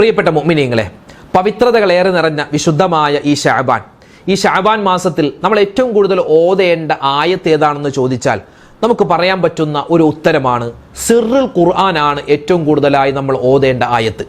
പ്രിയപ്പെട്ട മുഅ്മിനീങ്ങളെ പവിത്രതകളേറെ നിറഞ്ഞ വിശുദ്ധമായ ഈ ഷാബാൻ. ഈ ഷാബാൻ മാസത്തിൽ നമ്മൾ ഏറ്റവും കൂടുതൽ ഓതേണ്ട ആയത്ത് ഏതാണെന്ന് ചോദിച്ചാൽ നമുക്ക് പറയാൻ പറ്റുന്ന ഒരു ഉത്തരമാണ് സിറുൽ ഖുർആനാണ് ഏറ്റവും കൂടുതലായി നമ്മൾ ഓതേണ്ട ആയത്ത്.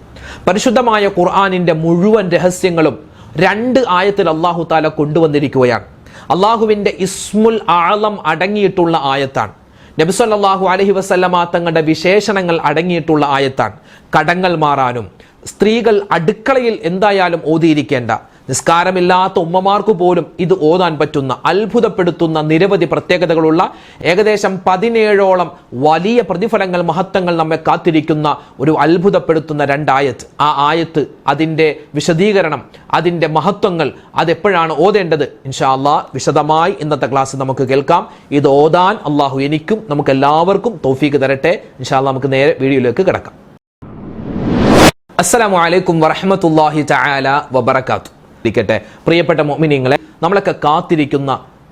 പരിശുദ്ധമായ ഖുർആാനിന്റെ മുഴുവൻ രഹസ്യങ്ങളും രണ്ട് ആയത്തിൽ അള്ളാഹു താല കൊണ്ടുവന്നിരിക്കുകയാണ്. അള്ളാഹുവിന്റെ ഇസ്മുൽ ആളം അടങ്ങിയിട്ടുള്ള ആയത്താണ്. നബിസല്ലാഹു അലഹി വസല്ലമ തങ്ങളുടെ വിശേഷണങ്ങൾ അടങ്ങിയിട്ടുള്ള ആയത്താണ്. കടങ്ങൾ മാറാനും സ്ത്രീകൾ അടുക്കളയിൽ എന്തായാലും ഓതിയിരിക്കേണ്ട നിസ്കാരമില്ലാത്ത ഉമ്മമാർക്ക് പോലും ഇത് ഓതാൻ പറ്റുന്ന അത്ഭുതപ്പെടുത്തുന്ന നിരവധി പ്രത്യേകതകളുള്ള ഏകദേശം പതിനേഴോളം വലിയ പ്രതിഫലങ്ങൾ മഹത്വങ്ങൾ നമ്മെ കാത്തിരിക്കുന്ന ഒരു അത്ഭുതപ്പെടുത്തുന്ന രണ്ടായത്ത്. ആ ആയത്ത് അതിന്റെ വിശദീകരണം അതിന്റെ മഹത്വങ്ങൾ അതെപ്പോഴാണ് ഓതേണ്ടത്? ഇൻഷാ അള്ളാ വിശദമായി ഇന്നത്തെ ക്ലാസ് നമുക്ക് കേൾക്കാം. ഇത് ഓതാൻ അള്ളാഹു എനിക്കും നമുക്ക് എല്ലാവർക്കും തോഫീക്ക് തരട്ടെ. ഇൻഷാ അള്ളാ നമുക്ക് നേരെ വീഡിയോയിലേക്ക് കിടക്കാം. അസ്സാം വലൈക്കും വറഹമത്തല്ലാഹി ചായാല വബറകാത്തു ഇരിക്കട്ടെ പ്രിയപ്പെട്ട മോമിനിങ്ങളെ നമ്മളൊക്കെ കാത്തിരിക്കുന്ന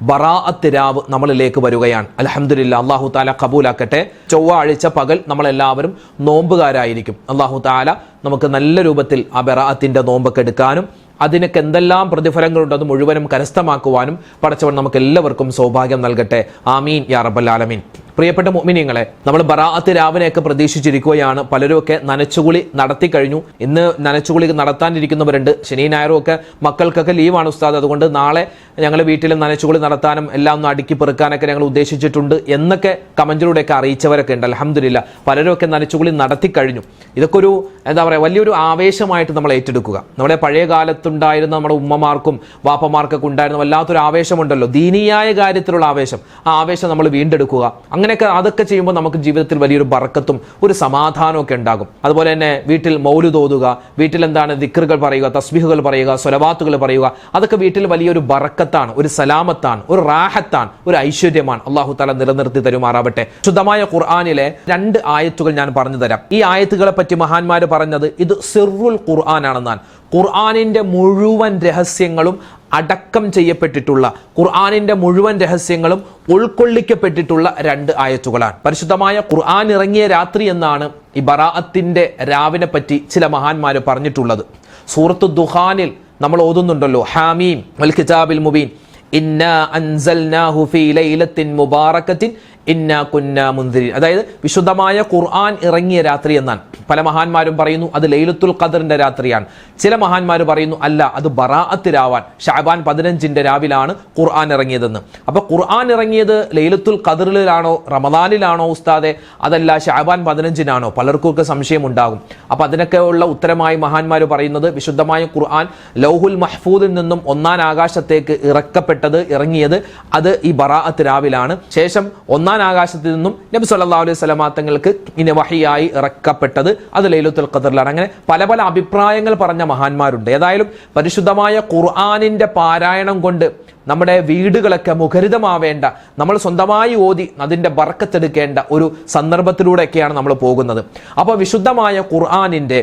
ബറാഅത്ത് രാവ് നമ്മളിലേക്ക് വരികയാണ്. അലഹമില്ല അള്ളാഹു താല കബൂലാക്കട്ടെ. ചൊവ്വാഴ്ച പകൽ നമ്മളെല്ലാവരും നോമ്പുകാരായിരിക്കും. അള്ളാഹു താല നമുക്ക് നല്ല രൂപത്തിൽ ആ ബറാഅത്തിന്റെ നോമ്പൊക്കെ എടുക്കാനും അതിനൊക്കെ എന്തെല്ലാം പ്രതിഫലങ്ങളുണ്ട് അത് മുഴുവനും കരസ്ഥമാക്കുവാനും പടച്ചവൻ നമുക്ക് എല്ലാവർക്കും സൗഭാഗ്യം നൽകട്ടെ. ആമീൻ യാ റബ്ബൽ ആലമീൻ. പ്രിയപ്പെട്ട മുഅ്മിനീങ്ങളെ നമ്മൾ ബറാഅത്ത് രാവിനെയൊക്കെ പ്രതീക്ഷിച്ചിരിക്കുകയാണ്. പലരുമൊക്കെ നനച്ചുകുളി നടത്തി കഴിഞ്ഞു. ഇന്ന് നനച്ചുകുളി നടത്താനിരിക്കുന്നവരുണ്ട്. ശനി ഞായറും ഒക്കെ മക്കൾക്കൊക്കെ ലീവാണ് ഉസ്താദ്. അതുകൊണ്ട് നാളെ ഞങ്ങൾ വീട്ടിൽ നനച്ചുകുളി നടത്താനും എല്ലാം ഒന്ന് അടുക്കി പെറുക്കാനൊക്കെ ഞങ്ങൾ ഉദ്ദേശിച്ചിട്ടുണ്ട് എന്നൊക്കെ കമന്റിലൂടെയൊക്കെ അറിയിച്ചവരൊക്കെ ഉണ്ട്. അലഹമില്ല പലരുമൊക്കെ നനച്ചുകുളി നടത്തി കഴിഞ്ഞു. ഇതൊക്കെ ഒരു എന്താ പറയുക വലിയൊരു ആവേശമായിട്ട് നമ്മൾ ഏറ്റെടുക്കുക. നമ്മുടെ പഴയ കാലത്തുണ്ടായിരുന്ന നമ്മുടെ ഉമ്മമാർക്കും വാപ്പമാർക്കൊക്കെ ഉണ്ടായിരുന്ന വല്ലാത്തൊരു ആവേശമുണ്ടല്ലോ. ദീനീയായ കാര്യത്തിലുള്ള ആവേശം. ആ ആവേശം നമ്മൾ വീണ്ടെടുക്കുക. അങ്ങനെയൊക്കെ അതൊക്കെ ചെയ്യുമ്പോൾ നമുക്ക് ജീവിതത്തിൽ വലിയൊരു ബറക്കത്തും ഒരു സമാധാനവും ഒക്കെ ഉണ്ടാകും. അതുപോലെ തന്നെ വീട്ടിൽ മൗലു തോതുക വീട്ടിൽ എന്താണ് ദിക്കറുകൾ പറയുക തസ്ബീഹുകൾ പറയുക സ്വലവാത്തുകൾ പറയുക അതൊക്കെ വീട്ടിൽ വലിയൊരു ബറക്കത്താണ് ഒരു സലാമത്താണ് ഒരു റാഹത്താണ് ഒരു ഐശ്വര്യമാണ് അള്ളാഹു തല നിലനിർത്തി തരുമാറാവട്ടെ. ശുദ്ധമായ ഖുർആാനിലെ രണ്ട് ആയത്തുകൾ ഞാൻ പറഞ്ഞു തരാം. ഈ ആയത്തുകളെ പറ്റി മഹാന്മാർ പറഞ്ഞത് ഇത് സിറുൽ ഖുർആൻ ആണെന്നാണ് ഖുർആാനിന്റെ മുഴുവൻ രഹസ്യങ്ങളും അടക്കം ചെയ്യപ്പെട്ടിട്ടുള്ള ഖുർആാനിന്റെ മുഴുവൻ രഹസ്യങ്ങളും ഉൾക്കൊള്ളിക്കപ്പെട്ടിട്ടുള്ള രണ്ട് ആയത്തുകളാണ്. പരിശുദ്ധമായ ഖുർആൻ ഇറങ്ങിയ രാത്രി എന്നാണ് ഈ ബറാഅത്തിന്റെ രാവിനെ പറ്റി ചില മഹാന്മാർ പറഞ്ഞിട്ടുള്ളത്. സൂറത്ത് ദുഹാനിൽ നമ്മൾ ഓതുന്നുണ്ടല്ലോ ഹാമീം വൽ കിതാബിൽ മുബീൻ ഇന്ന അൻസൽനാഹു ഫീ ലൈലത്തിൻ മുബാറക്കത്തിൻ ഇന്ന കുന്ന മുന്തിരി അതായത് വിശുദ്ധമായ ഖുർആൻ ഇറങ്ങിയ രാത്രി എന്നാണ്. പല മഹാന്മാരും പറയുന്നു അത് ലൈലത്തുൽ ഖദറിന്റെ രാത്രിയാണ്. ചില മഹാന്മാർ പറയുന്നു അല്ല അത് ബറാഅത്തിരാവാൻ ഷാബാൻ പതിനഞ്ചിന്റെ രാവിലാണ് ഖുർആൻ ഇറങ്ങിയതെന്ന്. അപ്പൊ ഖുർആൻ ഇറങ്ങിയത് ലൈലത്തുൽ ഖദറിലാണോ റമദാനിലാണോ ഉസ്താദെ? അതല്ല ഷാബാൻ പതിനഞ്ചിനാണോ? പലർക്കുമൊക്കെ സംശയം ഉണ്ടാകും അപ്പൊ അതിനൊക്കെ ഉള്ള ഉത്തരമായി മഹാന്മാർ പറയുന്നത് വിശുദ്ധമായ ഖുർആൻ ലൗഹുൽ മഹ്ഫൂദിൽ നിന്നും ഒന്നാം ആകാശത്തേക്ക് ഇറക്കപ്പെട്ടത് ഇറങ്ങിയത് അത് ഈ ബറാഅത്ത് രാവിലാണ് ശേഷം ഒന്നാം ആകാശത്തിൽ നിന്നും നബി സല്ലാ അലൈഹി വസല്ലമ തങ്ങൾക്ക് ഇനി വഹിയായി ഇറക്കപ്പെട്ടത്. അത് ലൈലത്തുൽ ഖദറിലാണ്. അങ്ങനെ പല പല അഭിപ്രായങ്ങൾ പറഞ്ഞ മഹാന്മാരുണ്ട്. ഏതായാലും പരിശുദ്ധമായ ഖുർആനിന്റെ പാരായണം കൊണ്ട് നമ്മുടെ വീടുകളൊക്കെ മുഖരിതമാവേണ്ട നമ്മൾ സ്വന്തമായി ഓതി അതിന്റെ ബറക്കത്തെടുക്കേണ്ട ഒരു സന്ദർഭത്തിലൂടെയൊക്കെയാണ് നമ്മൾ പോകുന്നത്. അപ്പോൾ വിശുദ്ധമായ ഖുർആാനിന്റെ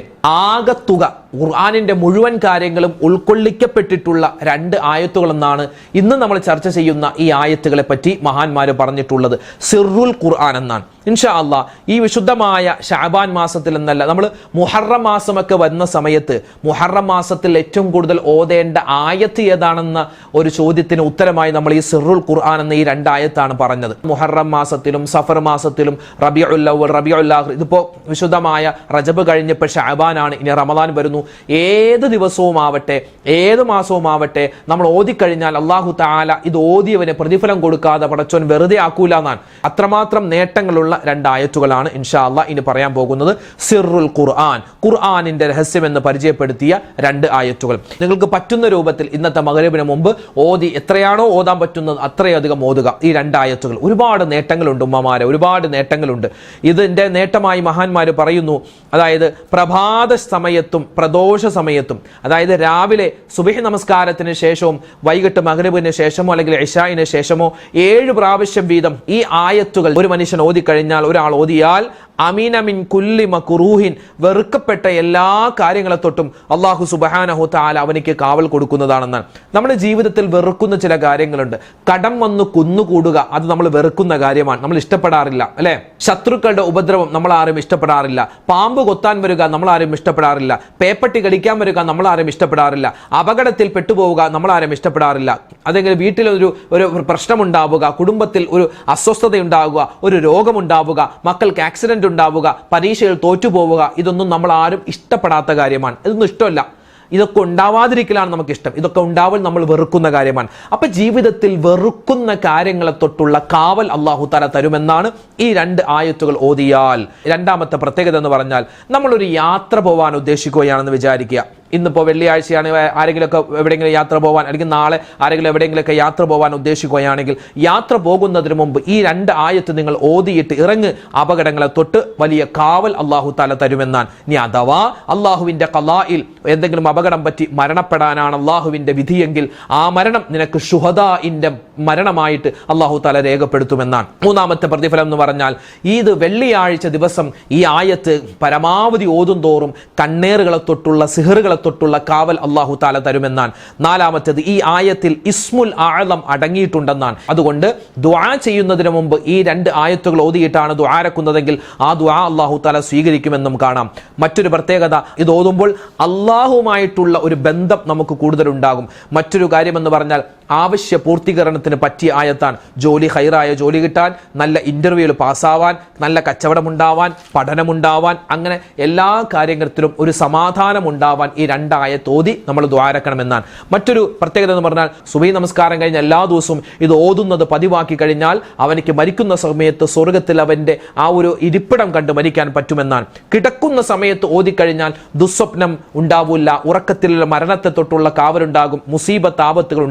ആകത്തുക ഖുർആാനിന്റെ മുഴുവൻ കാര്യങ്ങളും ഉൾക്കൊള്ളിക്കപ്പെട്ടിട്ടുള്ള രണ്ട് ആയത്തുകൾ എന്നാണ് ഇന്ന് നമ്മൾ ചർച്ച ചെയ്യുന്ന ഈ ആയത്തുകളെ പറ്റി മഹാന്മാർ പറഞ്ഞിട്ടുള്ളത്. സിറുൽ ഖുർആൻ എന്നാണ്. ഇൻഷാ അള്ളാ ഈ വിശുദ്ധമായ ഷാബാൻ മാസത്തിൽ എന്നല്ല നമ്മൾ മുഹറം മാസമൊക്കെ വരുന്ന സമയത്ത് മുഹറം മാസത്തിൽ ഏറ്റവും കൂടുതൽ ഓതേണ്ട ആയത്ത് ഏതാണെന്ന ഒരു ചോദ്യത്തിന് ഉത്തരമായി നമ്മൾ ഈ സിറുൽ ഖുർആൻ എന്ന ഈ രണ്ടായത്താണ് പറഞ്ഞത്. മുഹറം മാസത്തിലും സഫർ മാസത്തിലും റബിയുല്ലവൽ റബിയുല്ലാഹ് ഇതിപ്പോ വിശുദ്ധമായ റജബ് കഴിഞ്ഞപ്പോൾ ഷാബാനാണ്. ഇനി റമദാൻ വരുന്നു. ഏത് ദിവസവും ആവട്ടെ ഏത് മാസവും ആവട്ടെ നമ്മൾ ഓതിക്കഴിഞ്ഞാൽ അള്ളാഹു താല ഇത് ഓതിയവന് പ്രതിഫലം കൊടുക്കാതെ പടച്ചോൻ വെറുതെ ആക്കൂല എന്നാണ്. അത്രമാത്രം നേട്ടങ്ങളുള്ള രണ്ടായത്തുകളാണ് ഇൻഷാ അള്ളാ ഇനി പറയാൻ പോകുന്നത്. സിറുൽ ഖുർആൻ ഖുർആാനിന്റെ രഹസ്യം എന്ന് പരിചയപ്പെടുത്തിയ രണ്ട് ആയത്തുകൾ. നിങ്ങൾക്ക് പറ്റുന്ന രൂപത്തിൽ ഇന്നത്തെ മകരവിന് മുമ്പ് ഓതി എത്രയാണോ ഓതാൻ പറ്റുന്നത് അത്രയധികം ഓതുക. ഈ രണ്ടായത്തുകൾ. ഒരുപാട് നേട്ടങ്ങളുണ്ട് ഉമ്മമാരെ ഒരുപാട് നേട്ടങ്ങളുണ്ട്. ഇതിന്റെ നേട്ടമായി മഹാന്മാർ പറയുന്നു അതായത് പ്രഭാത സമയത്തും പ്രദോഷ സമയത്തും അതായത് രാവിലെ സുബഹി നമസ്കാരത്തിന് ശേഷവും വൈകിട്ട് മകരവിന് ശേഷമോ അല്ലെങ്കിൽ ഇഷായിന് ശേഷമോ ഏഴ് പ്രാവശ്യം വീതം ഈ ആയത്തുകൾ ഒരു മനുഷ്യൻ ഓതിക്കഴിഞ്ഞാൽ ഒരാൾ ഓതിയാൽ അമീന മിൻ കുല്ലി മക്കുറൂഹിൻ വെറുക്കപ്പെട്ട എല്ലാ കാര്യങ്ങളെ തൊട്ടും അള്ളാഹു സുബഹാനഹു താല അവനിക്ക് കാവൽ കൊടുക്കുന്നതാണെന്നാണ്. നമ്മുടെ ജീവിതത്തിൽ വെറുക്കുന്ന ചില കാര്യങ്ങളുണ്ട്. കടം വന്ന് കുന്നുകൂടുക അത് നമ്മൾ വെറുക്കുന്ന കാര്യമാണ്. നമ്മൾ ഇഷ്ടപ്പെടാറില്ല അല്ലെ? ശത്രുക്കളുടെ ഉപദ്രവം നമ്മൾ ആരും ഇഷ്ടപ്പെടാറില്ല. പാമ്പ് കൊത്താൻ വരിക നമ്മൾ ആരും ഇഷ്ടപ്പെടാറില്ല. പേപ്പട്ടി കടിക്കാൻ വരിക നമ്മൾ ആരും ഇഷ്ടപ്പെടാറില്ല. അപകടത്തിൽ പെട്ടുപോവുക നമ്മൾ ആരും ഇഷ്ടപ്പെടാറില്ല. അതെങ്കിൽ വീട്ടിലൊരു ഒരു പ്രശ്നമുണ്ടാവുക കുടുംബത്തിൽ ഒരു അസ്വസ്ഥതയുണ്ടാവുക ഒരു രോഗമുണ്ടാവുക മക്കൾക്ക് ആക്സിഡന്റ് ഉണ്ടാവുക പരീക്ഷയിൽ തോറ്റുപോവുക ഇതൊന്നും നമ്മൾ ആരും ഇഷ്ടപ്പെടാത്ത കാര്യമാണ്. ഇതൊന്നും ഇഷ്ടമല്ല. ഇതൊക്കെ ഉണ്ടാവാതിരിക്കലാണ് നമുക്ക് ഇഷ്ടം ഇതൊക്കെ ഉണ്ടാവൽ നമ്മൾ വെറുക്കുന്ന കാര്യമാണ്. അപ്പൊ ജീവിതത്തിൽ വെറുക്കുന്ന കാര്യങ്ങളെ തൊട്ടുള്ള കാവൽ അള്ളാഹു തല തരുമെന്നാണ് ഈ രണ്ട് ആയത്തുകൾ ഓതിയാൽ. രണ്ടാമത്തെ പ്രത്യേകത എന്ന് പറഞ്ഞാൽ നമ്മളൊരു യാത്ര പോവാൻ ഉദ്ദേശിക്കുകയാണെന്ന് വിചാരിക്കുക. ഇന്നിപ്പോൾ വെള്ളിയാഴ്ചയാണ് ആരെങ്കിലുമൊക്കെ എവിടെയെങ്കിലും യാത്ര പോകാൻ അല്ലെങ്കിൽ നാളെ ആരെങ്കിലും എവിടെയെങ്കിലുമൊക്കെ യാത്ര പോകാൻ ഉദ്ദേശിക്കുകയാണെങ്കിൽ യാത്ര പോകുന്നതിന് മുമ്പ് ഈ രണ്ട് ആയത്ത് നിങ്ങൾ ഓതിയിട്ട് ഇറങ്ങ്. അപകടങ്ങളെ തൊട്ട് വലിയ കാവൽ അള്ളാഹു താല തരുമെന്നാണ്. ഇനി അഥവാ അള്ളാഹുവിന്റെ കലായിൽ എന്തെങ്കിലും അപകടം പറ്റി മരണപ്പെടാനാണ് അള്ളാഹുവിന്റെ വിധിയെങ്കിൽ ആ മരണം നിനക്ക് ഷുഹദാഇന്റെ മരണമായിട്ട് അള്ളാഹു താല രേഖപ്പെടുത്തുമെന്നാണ്. മൂന്നാമത്തെ പ്രതിഫലം എന്ന് പറഞ്ഞാൽ ഇത് വെള്ളിയാഴ്ച ദിവസം ഈ ആയത്ത് പരമാവധി ഓതും തോറും കണ്ണേറുകളെ തൊട്ടുള്ള സിഹറുകളെ തൊട്ടുള്ള കാവൽ അള്ളാഹു താല തരുമെന്നാണ്. നാലാമത്തേത് ഈ ആയത്തിൽ ഇസ്മുൽ ആഴം അടങ്ങിയിട്ടുണ്ടെന്നാണ്. അതുകൊണ്ട് ദ്വാ ചെയ്യുന്നതിന് മുമ്പ് ഈ രണ്ട് ആയത്തുകൾ ഓതിയിട്ടാണ് ദ്വാരക്കുന്നതെങ്കിൽ ആ ദ്വാ അള്ളാഹു താല സ്വീകരിക്കുമെന്നും കാണാം. മറ്റൊരു പ്രത്യേകത ഇത് ഓതുമ്പോൾ അള്ളാഹുമായിട്ടുള്ള ഒരു ബന്ധം നമുക്ക് കൂടുതലുണ്ടാകും. മറ്റൊരു കാര്യമെന്ന് പറഞ്ഞാൽ ആവശ്യ പൂർത്തീകരണത്തിന് പറ്റിയ ആയത്താണ് ജോലി ഹൈറായ ജോലി കിട്ടാൻ നല്ല ഇന്റർവ്യൂവിൽ പാസ്സാവാൻ നല്ല കച്ചവടമുണ്ടാവാൻ പഠനമുണ്ടാവാൻ അങ്ങനെ എല്ലാ കാര്യങ്ങളിലും ഒരു സമാധാനം ഉണ്ടാവാൻ ഈ രണ്ടായ തോതി നമ്മൾ ദ്വാരക്കണമെന്നാണ്. മറ്റൊരു പ്രത്യേകത എന്ന് പറഞ്ഞാൽ സുബൈ നമസ്കാരം കഴിഞ്ഞ എല്ലാ ദിവസവും ഇത് ഓതുന്നത് പതിവാക്കി കഴിഞ്ഞാൽ അവനിക്ക് മരിക്കുന്ന സമയത്ത് സ്വർഗത്തിൽ അവന്റെ ആ ഒരു ഇരിപ്പിടം കണ്ട് മരിക്കാൻ പറ്റുമെന്നാണ്. കിടക്കുന്ന സമയത്ത് ഓതിക്കഴിഞ്ഞാൽ ദുസ്വപ്നം ഉണ്ടാവില്ല ഉറക്കത്തിലുള്ള മരണത്തെ തൊട്ടുള്ള കാവലുണ്ടാകും മുസീബത്ത് ആപത്തുകൾ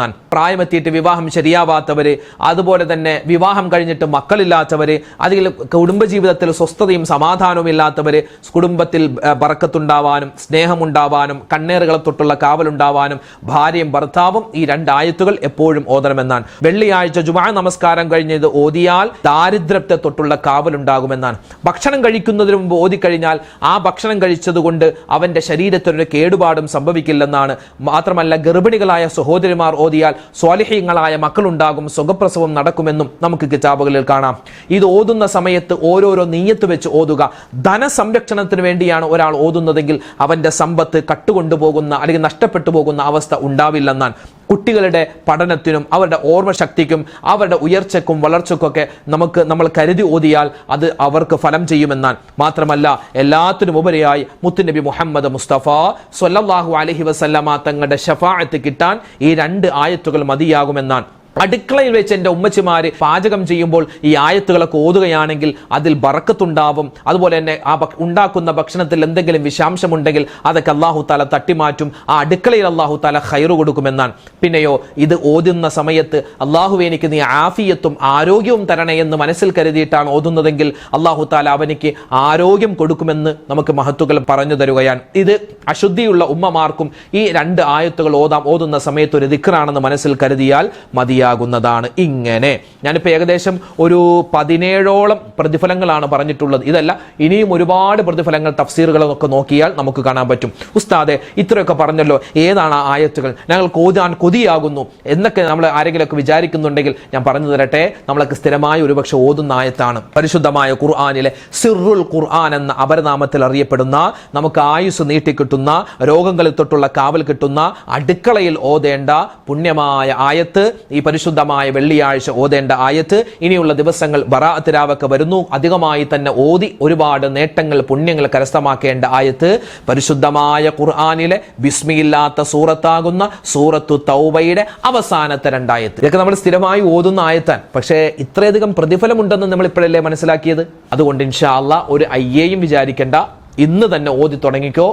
ഉണ്ടാവില്ലെന്നാണ് പ്രായമെത്തിയിട്ട് വിവാഹം ശരിയാവാത്തവര് അതുപോലെ തന്നെ വിവാഹം കഴിഞ്ഞിട്ട് മക്കളില്ലാത്തവര് അതിൽ കുടുംബജീവിതത്തിൽ സ്വസ്ഥതയും സമാധാനവും ഇല്ലാത്തവര് കുടുംബത്തിൽ ബറക്കത്തുണ്ടാവാനും സ്നേഹമുണ്ടാവാനും കണ്ണേറുകളെ തൊട്ടുള്ള കാവലുണ്ടാവാനും ഭാര്യയും ഭർത്താവും ഈ രണ്ടായത്തുകൾ എപ്പോഴും ഓതണമെന്നാണ്. വെള്ളിയാഴ്ച ജുമാ നമസ്കാരം കഴിഞ്ഞത് ഓതിയാൽ ദാരിദ്ര്യത്തെ തൊട്ടുള്ള കാവലുണ്ടാകുമെന്നാണ്. ഭക്ഷണം കഴിക്കുന്നതിന് മുമ്പ് ഓതിക്കഴിഞ്ഞാൽ ആ ഭക്ഷണം കഴിച്ചതുകൊണ്ട് അവന്റെ ശരീരത്തിനൊരു കേടുപാടും സംഭവിക്കില്ലെന്നാണ്. മാത്രമല്ല ഗർഭിണികളായ സഹോദരിമാർ ഓതിയാൽ സ്വാലിഹ്യങ്ങളായ മക്കളുണ്ടാകും സുഖപ്രസവം നടക്കുമെന്നും നമുക്ക് കിതാബുകളിൽ കാണാം. ഇത് ഓതുന്ന സമയത്ത് ഓരോരോ നീയത്ത് വെച്ച് ഓതുക. ധനസംരക്ഷണത്തിന് വേണ്ടിയാണ് ഒരാൾ ഓതുന്നതെങ്കിൽ അവന്റെ സമ്പത്ത് കട്ടുകൊണ്ടുപോകുന്ന അല്ലെങ്കിൽ നഷ്ടപ്പെട്ടു പോകുന്ന അവസ്ഥ ഉണ്ടാവില്ലെന്നാണ്. കുട്ടികളുടെ പഠനത്തിനും അവരുടെ ഓർമ്മശക്തിക്കും അവരുടെ ഉയർച്ചക്കും വളർച്ചയ്ക്കൊക്കെ നമുക്ക് നമ്മൾ കരുതി ഓതിയാൽ അത് അവർക്ക് ഫലം ചെയ്യുമെന്നാൽ മാത്രമല്ല എല്ലാത്തിനും ഉപരിയായി മുത്തുനബി മുഹമ്മദ് മുസ്തഫ സ്വല്ലല്ലാഹു അലഹി വസല്ലമ തങ്ങളുടെ ഷഫാഅത്ത് കിട്ടാൻ ഈ രണ്ട് ആയത്തുകൾ മതിയാകുമെന്നാണ്. അടുക്കളയിൽ വെച്ച് എന്റെ ഉമ്മച്ചിമാര് പാചകം ചെയ്യുമ്പോൾ ഈ ആയത്തുകളൊക്കെ ഓതുകയാണെങ്കിൽ അതിൽ ബറക്കത്തുണ്ടാവും. അതുപോലെ തന്നെ ആ ഉണ്ടാക്കുന്ന ഭക്ഷണത്തിൽ എന്തെങ്കിലും വിഷാംശമുണ്ടെങ്കിൽ അതൊക്കെ അള്ളാഹു താല തട്ടിമാറ്റും. ആ അടുക്കളയിൽ അള്ളാഹു താല ഹൈറ് കൊടുക്കുമെന്നാണ്. പിന്നെയോ ഇത് ഓതുന്ന സമയത്ത് അള്ളാഹു എനിക്ക് നീ ആഫിയത്തും ആരോഗ്യവും തരണേ എന്ന് മനസ്സിൽ കരുതിയിട്ടാണ് ഓതുന്നതെങ്കിൽ അള്ളാഹു താല അവനിക്ക് ആരോഗ്യം കൊടുക്കുമെന്ന് നമുക്ക് മഹത്തുക്കൾ പറഞ്ഞു തരുകയാണ്. ഇത് അശുദ്ധിയുള്ള ഉമ്മമാർക്കും ഈ രണ്ട് ആയത്തുകൾ ഓതാം ഓതുന്ന സമയത്ത് ഒരു ദിക്കറാണെന്ന് മനസ്സിൽ കരുതിയാൽ മതിയാകുന്നതാണ് ഇങ്ങനെ. ഞാനിപ്പോൾ ഏകദേശം ഒരു പതിനേഴോളം പ്രതിഫലങ്ങളാണ് പറഞ്ഞിട്ടുള്ളത്. ഇതല്ല ഇനിയും ഒരുപാട് പ്രതിഫലങ്ങൾ തഫ്സീറുകളൊക്കെ നോക്കിയാൽ നമുക്ക് കാണാൻ പറ്റും. ഉസ്താദെ ഇത്രയൊക്കെ പറഞ്ഞല്ലോ. ഏതാണ് ആ ആയത്തുകൾ? ഞങ്ങൾ കോതാൻ കൊതിയാകുന്നു എന്നൊക്കെ നമ്മൾ ആരെങ്കിലുമൊക്കെ വിചാരിക്കുന്നുണ്ടെങ്കിൽ ഞാൻ പറഞ്ഞു തരട്ടെ. നമ്മളൊക്കെ സ്ഥിരമായി ഒരുപക്ഷെ ഓതുന്ന ആയത്താണ്. പരിശുദ്ധമായ ഖുർആാനിലെ സിറുൽ ഖുർആൻ എന്ന അപരനാമത്തിൽ അറിയപ്പെടുന്ന നമുക്ക് ആയുസ് നീട്ടിക്കിട്ടുന്ന രോഗങ്ങളിൽ തൊട്ടുള്ള കാവൽ കിട്ടുന്ന അടുക്കളയിൽ ഓതേണ്ട പുണ്യമായ ആയത്ത് ഈ പരിശുദ്ധമായ വെള്ളിയാഴ്ച ഓതേണ്ട ആയത്ത് ഇനിയുള്ള ദിവസങ്ങൾ ബറാഅത്ത് രാവൊക്കെ വരുന്നു. അധികമായി തന്നെ ഓതി ഒരുപാട് നേട്ടങ്ങൾ പുണ്യങ്ങൾ കരസ്ഥമാക്കേണ്ട ആയത്ത് പരിശുദ്ധമായ ഖുർആാനിലെ ബിസ്മിയില്ലാത്ത സൂറത്താകുന്ന സൂറത്തു തൗബയുടെ അവസാനത്തെ രണ്ടായത്ത്. ഇതൊക്കെ നമ്മൾ സ്ഥിരമായി ഓതുന്ന ആയത്താൻ പക്ഷേ ഇത്രയധികം പ്രതിഫലമുണ്ടെന്ന് നമ്മൾ ഇപ്പോഴല്ലേ മനസ്സിലാക്കിയത്? അതുകൊണ്ട് ഇൻഷാ അള്ളാ ഒരു അയ്യേയും വിചാരിക്കേണ്ട. ഇന്ന് തന്നെ ഓതി തുടങ്ങിക്കോ.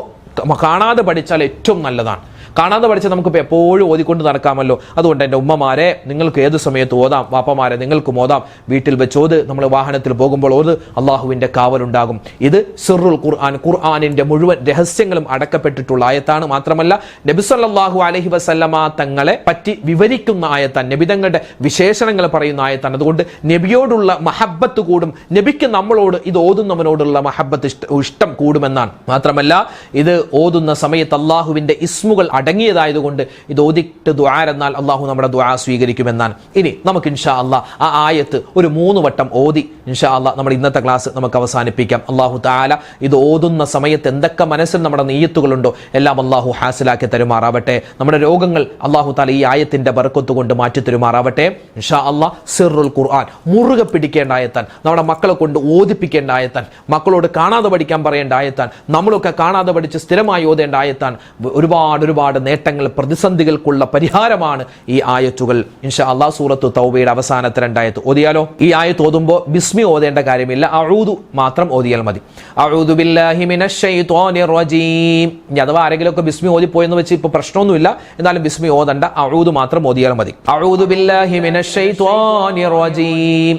കാണാതെ പഠിച്ചാൽ ഏറ്റവും നല്ലതാണ്. കാണാതെ പഠിച്ചാൽ നമുക്കിപ്പോൾ എപ്പോഴും ഓതിക്കൊണ്ട് നടക്കാമല്ലോ. അതുകൊണ്ട് എന്റെ ഉമ്മമാരെ നിങ്ങൾക്ക് ഏത് സമയത്ത് ഓതാം? വാപ്പമാരെ നിങ്ങൾക്കും ഓതാം. വീട്ടിൽ വെച്ച് ഓത്. നമ്മൾ വാഹനത്തിൽ പോകുമ്പോൾ ഓത്. അള്ളാഹുവിന്റെ കാവലുണ്ടാകും. ഇത് സിറുൽ ഖുർആൻ ഖുർആാനിന്റെ മുഴുവൻ രഹസ്യങ്ങളും അടക്കപ്പെട്ടിട്ടുള്ള ആയത്താണ്. മാത്രമല്ല നബിസല്ലാഹു അലഹി വസല്ലമ തങ്ങളെ പറ്റി വിവരിക്കുന്ന ആയത്താണ്. നബിതങ്ങളുടെ വിശേഷണങ്ങൾ പറയുന്ന ആയത്താണ്. അതുകൊണ്ട് നബിയോടുള്ള മഹബത്ത് കൂടും. നബിക്ക് നമ്മളോട് ഇത് ഓതുന്നവനോടുള്ള മഹബത്ത് ഇഷ്ടം കൂടുമെന്നാണ്. മാത്രമല്ല ഇത് ഓതുന്ന സമയത്ത് അള്ളാഹുവിന്റെ ഇസ്മുകൾ അടങ്ങിയതായതുകൊണ്ട് ഇത് ഓതിട്ട് ദ്വാർ എന്നാൽ അള്ളാഹു നമ്മുടെ ദ്വാ സ്വീകരിക്കുമെന്നാണ്. ഇനി നമുക്ക് ഇൻഷാ അള്ളാഹ് ആ ആയത്ത് ഒരു മൂന്ന് വട്ടം ഓതി. ഇൻഷാ അള്ളാഹ് നമ്മുടെ ഇന്നത്തെ ക്ലാസ് നമുക്ക് അവസാനിപ്പിക്കാം. അള്ളാഹു താല ഇത് ഓതുന്ന സമയത്ത് എന്തൊക്കെ മനസ്സിൽ നമ്മുടെ നെയ്യത്തുകളുണ്ടോ എല്ലാം അള്ളാഹു ഹാസിലാക്കി തരുമാറാവട്ടെ. നമ്മുടെ രോഗങ്ങൾ അള്ളാഹു താല ഈ ആയത്തിന്റെ ബർക്കത്ത് കൊണ്ട് മാറ്റി തരുമാറാവട്ടെ. ഇൻഷാ അള്ളാഹ് സിറുൽ ഖുർആൻ മുറുകെ പിടിക്കേണ്ട ആയത്താൻ നമ്മുടെ മക്കളെ കൊണ്ട് ഓതിപ്പിക്കേണ്ട ആയത്താൻ മക്കളോട് കാണാതെ പഠിക്കാൻ പറയേണ്ട ആയത്താൻ നമ്മളൊക്കെ കാണാതെ പഠിച്ച് സ്ഥിരമായി ഓതേണ്ട ആയത്താൻ ഒരുപാട് ഒരുപാട് നേട്ടങ്ങൾ പ്രതിസന്ധികൾക്കുള്ള പരിഹാരമാണ് ഈ ആയത്തുകൾ ഇൻഷാ അള്ളാഹ് സൂറത്ത് തൗബയുടെ അവസാനത്തെ രണ്ടായത്ത് ഓതിയാലോ ഈ ആയത്ത് ഓതുമ്പോൾ ബിസ്മി ഓതേണ്ട കാര്യമില്ല അഴൂദു മാത്രം ഓതിയാൽ മതി അഊദു ബില്ലാഹി മിനശ് ശൈത്വാനിർ റജീം ഇനി അഥവാ ആരെങ്കിലും ഒക്കെ ബിസ്മി ഓതിപ്പോയെന്ന് വെച്ച് ഇപ്പൊ പ്രശ്നമൊന്നുമില്ല എന്നാലും ബിസ്മി ഓതണ്ട അഊദു മാത്രം ഓതിയാൽ മതി അഊദു ബില്ലാഹി മിനശ് ശൈത്വാനിർ റജീം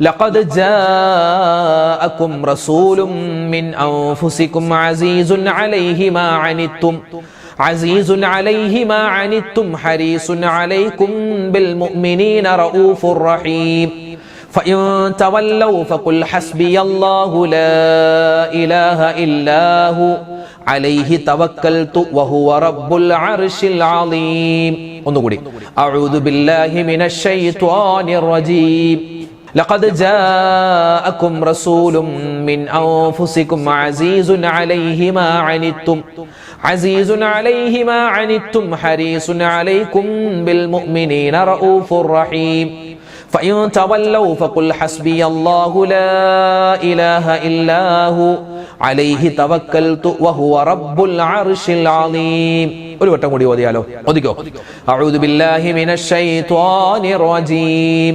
لقد جاءكم رسول من أنفسكم عزيز عليه ما عنتم عزيز عليه ما عنتم حريص عليكم بالمؤمنين رؤوف رحيم فإن تولوا فقل حسبي الله لا إله إلا هو عليه توكلت وهو رب العرش العظيم ഒന്നുകൂടി أعوذ بالله من الشيطان الرجيم لقد جاءكم رسول من أنفسكم عزيز عليه ما عنتم عزيز عليه ما عنتم حريص عليكم بالمؤمنين رؤوف رحيم فإن تولوا فقل حسبي الله لا إله إلا هو عليه توكلت وهو رب العرش العظيم ഒരു വട്ടം കൂടി ഓതിയാലോ ഓദിക്കോ أعوذ بالله من الشيطان الرجيم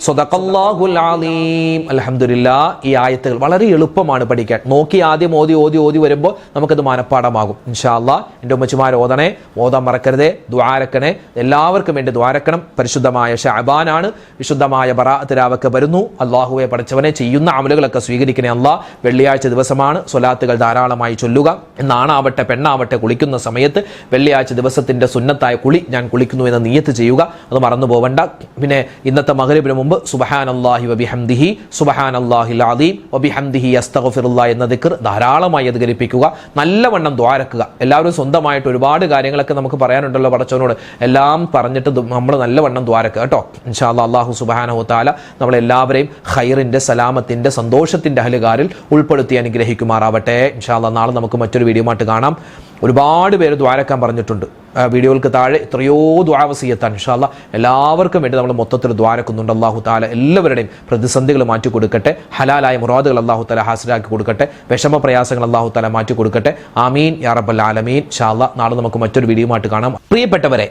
സ്വതക്കല്ലാഹുൽ അലീം. അൽഹംദുലില്ലാ ഈ ആയത്തുകൾ വളരെ എളുപ്പമാണ് പഠിക്കാൻ. നോക്കി ആദ്യം ഓതി ഓതി ഓതി വരുമ്പോൾ നമുക്കത് മനഃപ്പാടമാകും ഇൻഷാല്ല എന്റെ ഉമ്മച്ചുമാർ ഓതണേ ഓതാൻ മറക്കരുതേ ദ്വാരക്കണേ എല്ലാവർക്കും വേണ്ടി ദ്വാരക്കണം പരിശുദ്ധമായ ഷാബാനാണ്. വിശുദ്ധമായ ബറാത്തിരാവൊക്കെ വരുന്നു. അള്ളാഹുവെ പഠിച്ചവനെ ചെയ്യുന്ന അമലുകളൊക്കെ സ്വീകരിക്കണേ അല്ല. വെള്ളിയാഴ്ച ദിവസമാണ്. സ്വലാത്തുകൾ ധാരാളമായി ചൊല്ലുക. എന്നാണാവട്ടെ പെണ്ണാവട്ടെ കുളിക്കുന്ന സമയത്ത് വെള്ളിയാഴ്ച ദിവസത്തിന്റെ സുന്നത്തായ കുളി ഞാൻ കുളിക്കുന്നു എന്ന് നീയത്ത് ചെയ്യുക. അത് മറന്നു പോവണ്ട പിന്നെ ഇന്നത്തെ മകരിബിന് മുമ്പ് സുബഹാൻ അള്ളാഹി വബിഹംദിഹി സുബഹാൻ അള്ളാഹിൽ അദീം വബിഹംദിഹി അസ്തഗഫിറുല്ല എന്ന ദിക്കർ ധാരാളമായി അധികരിപ്പിക്കുക നല്ലവണ്ണം ദ്വാരക്കുക എല്ലാവരും സ്വന്തമായിട്ട് ഒരുപാട് കാര്യങ്ങളൊക്കെ നമുക്ക് പറയാനുണ്ടല്ലോ പടച്ചവനോട്. എല്ലാം പറഞ്ഞിട്ട് നമ്മൾ നല്ലവണ്ണം ദ്വാരക്കുക കേട്ടോ. ഇൻഷാല്ലാ അള്ളാഹു സുബഹാനഹു താല നമ്മളെല്ലാവരെയും ഖൈറിന്റെ സലാമത്തിന്റെ സന്തോഷത്തിന്റെ അഹലുകാരിൽ ഉൾപ്പെടുത്തി അനുഗ്രഹിക്കുമാറാവട്ടെ. ഇൻഷാ അല്ലാ നാളെ നമുക്ക് മറ്റൊരു വീഡിയോ ആയിട്ട് കാണാം. ഒരുപാട് പേര് ദ്വാരക്കാൻ പറഞ്ഞിട്ടുണ്ട്. വീഡിയോകൾക്ക് താഴെ എത്രയോ ദ്വാവസീയത്താൻ ഇൻഷാല്ല എല്ലാവർക്കും വേണ്ടി നമ്മൾ മൊത്തത്തിൽ ദ്വാരക്കുന്നുണ്ട് അള്ളാഹു താല എല്ലാവരുടെയും പ്രതിസന്ധികൾ മാറ്റി കൊടുക്കട്ടെ. ഹലാലായ മുറാദുകൾ അള്ളാഹു താല ഹാസിലാക്കി കൊടുക്കട്ടെ. വിഷമ പ്രയാസങ്ങൾ അള്ളാഹു താല മാറ്റി കൊടുക്കട്ടെ. ആമീൻ യാ റബ്ബൽ ആലമീൻ. ഷാല്ല നാളെ നമുക്ക് മറ്റൊരു വീഡിയോ ആയിട്ട് കാണാം. പ്രിയപ്പെട്ടവരെ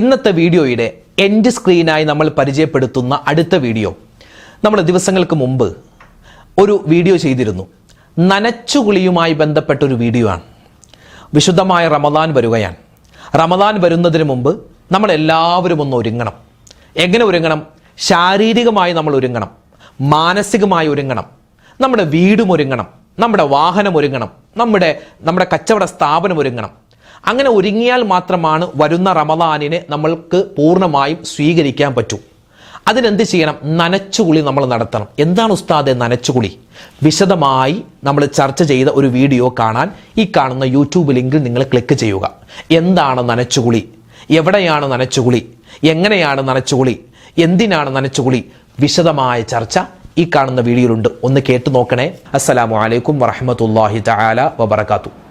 ഇന്നത്തെ വീഡിയോയുടെ എൻഡ് സ്ക്രീനായി നമ്മൾ പരിചയപ്പെടുത്തുന്ന അടുത്ത വീഡിയോ. നമ്മൾ ദിവസങ്ങൾക്ക് മുമ്പ് ഒരു വീഡിയോ ചെയ്തിരുന്നു. നനച്ചുകുളിയുമായി ബന്ധപ്പെട്ട ഒരു വീഡിയോ ആണ്. വിശുദ്ധമായ റമദാൻ വരികയാണ്. റമദാൻ വരുന്നതിന് മുമ്പ് നമ്മൾ എല്ലാവരും ഒന്ന് ഒരുങ്ങണം. എങ്ങനെ ഒരുങ്ങണം? ശാരീരികമായി നമ്മൾ ഒരുങ്ങണം. മാനസികമായി ഒരുങ്ങണം. നമ്മുടെ വീടും ഒരുങ്ങണം. നമ്മുടെ വാഹനം ഒരുങ്ങണം. നമ്മുടെ നമ്മുടെ കച്ചവട സ്ഥാപനം ഒരുങ്ങണം. അങ്ങനെ ഒരുങ്ങിയാൽ മാത്രമാണ് വരുന്ന റമദാനിനെ നമ്മൾക്ക് പൂർണമായും സ്വീകരിക്കാൻ പറ്റൂ. അതിനെന്ത് ചെയ്യണം? നനച്ചുകുളി നമ്മൾ നടത്തണം. എന്താണ് ഉസ്താദെ നനച്ചുകുളി? വിശദമായി നമ്മൾ ചർച്ച ചെയ്ത ഒരു വീഡിയോ കാണാൻ ഈ കാണുന്ന യൂട്യൂബ് ലിങ്കിൽ നിങ്ങൾ ക്ലിക്ക് ചെയ്യുക. എന്താണ് നനച്ചുകുളി? എവിടെയാണ് നനച്ചുകുളി? എങ്ങനെയാണ് നനച്ചുകുളി? എന്തിനാണ് നനച്ചുകുളി? വിശദമായ ചർച്ച ഈ കാണുന്ന വീഡിയോയിലുണ്ട്. ഒന്ന് കേട്ടു നോക്കണേ. അസ്സലാമു അലൈക്കും വറഹമത്തല്ലാഹി തആല വബറകാതുഹു.